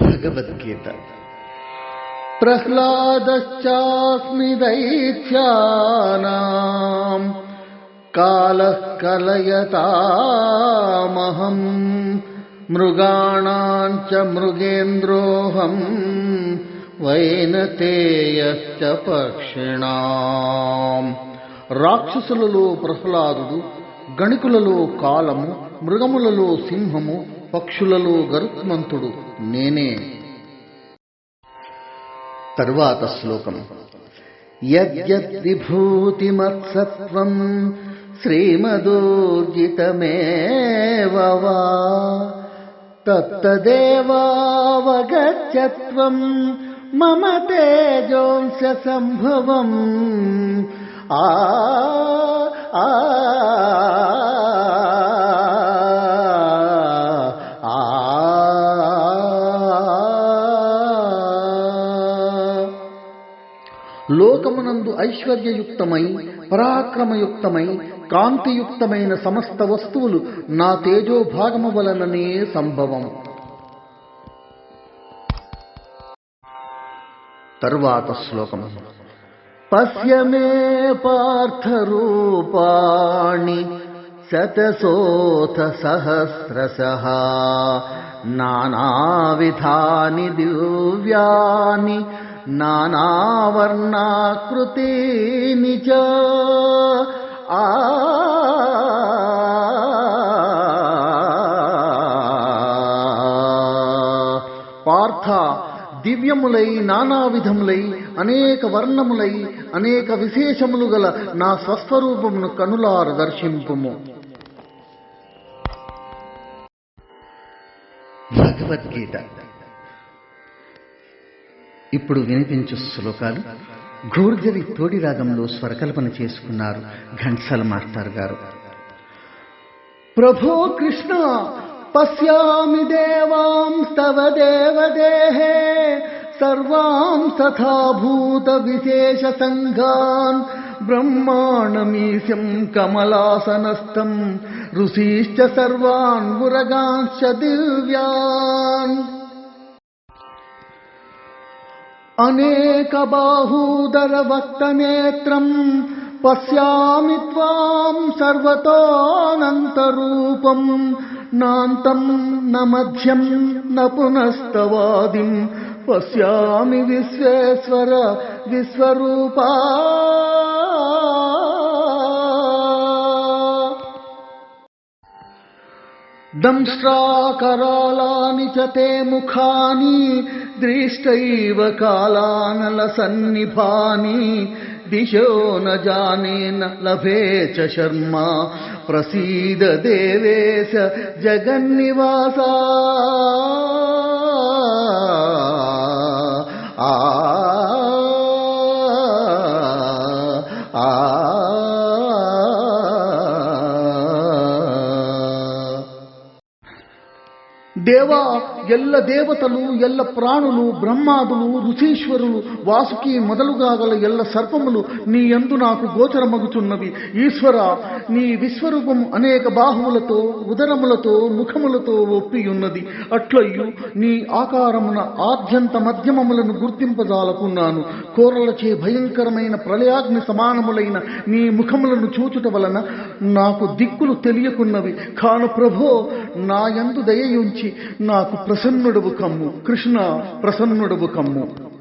భగవద్గీత. ప్రహ్లాదశ్చాస్మి దైత్యానాం కాలః కలయతామహం మృగాణాం చ మృగేంద్రోహం వైనతేయశ్చ పక్షిణాం. రాక్షసులలో ప్రహ్లాదుడు గణికులలో కాలము మృగములలో సింహము పక్షులలో గరుత్మంతుడు నేనే. తరువాత శ్లోకం. యద్యద్విభూతిమత్సత్వం శ్రీమదోర్జితమేవా వా మమ తేజోంశ సంభవం. ఆ లోకమునందు ఐశ్వర్యయుక్తమై పరాక్రమయుక్తమై కాంతియుక్తమైన సమస్త వస్తువులు నా తేజోభాగము వలననే సంభవం. తరువాత శ్లోకం పశ్య మే పార్థరూపాణి శతశోథ సహస్రశ నానావిధాని దివ్యాని నానావర్ణాకృతీని చ. ఆ. పార్థ దివ్యములై నానా విధములై అనేక వర్ణములై అనేక విశేషములు గల నా స్వస్వరూపమును కనులార దర్శింపుము. భగవద్గీత. ఇప్పుడు వినిపించు శ్లోకాలు ఘోర్జరి తోడి రాగంలో స్వరకల్పన చేసుకున్నారు ఘంటసాల మాస్టర్ గారు ప్రభో కృష్ణ పశ్యామి దేవాం తవ దేవదేహే సర్వాం తథా భూత విశేష సంఘాన్ బ్రహ్మాణమీశం కమలాసనస్థం ఋషీశ్చ సర్వాన్ ఉరగాంశ్చ దివ్యాన్ అనేక బాహూదర వక్తనేత్రం పశ్యామి త్వాం సర్వతోనంతరూపం నాంతం న మధ్యం న పునస్తవాదిం పశ్యామి విశ్వేశ్వర విశ్వరూపా దంష్ట్రాకరాళాని చ తే ముఖాని దృష్టైవ కాలానలసన్నిభాని దిశో న జానే న లభే చ శర్మా ప్రసీద దేవా ఎల్ల దేవతలు ఎల్ల ప్రాణులు బ్రహ్మాదులు ఋషీశ్వరులు వాసుకి మొదలుగా గల ఎల్ల సర్పములు నీ యందు నాకు గోచరమగుచున్నవి. ఈశ్వర నీ విశ్వరూపం అనేక బాహువులతో ఉదరములతో ముఖములతో ఒప్పియున్నది. అట్లయ్యు నీ ఆకారమున ఆద్యంత మధ్యమములను గుర్తింపజాలకున్నాను. కోరలచే భయంకరమైన ప్రళయాగ్ని సమానములైన నీ ముఖములను చూచుట వలన నాకు దిక్కులు తెలియకున్నవి. కాను ప్రభో నా యందు దయయుంచి నాకు ప్రసన్నుడవు కమ్ము కృష్ణ ప్రసన్నుడవు కమ్ము.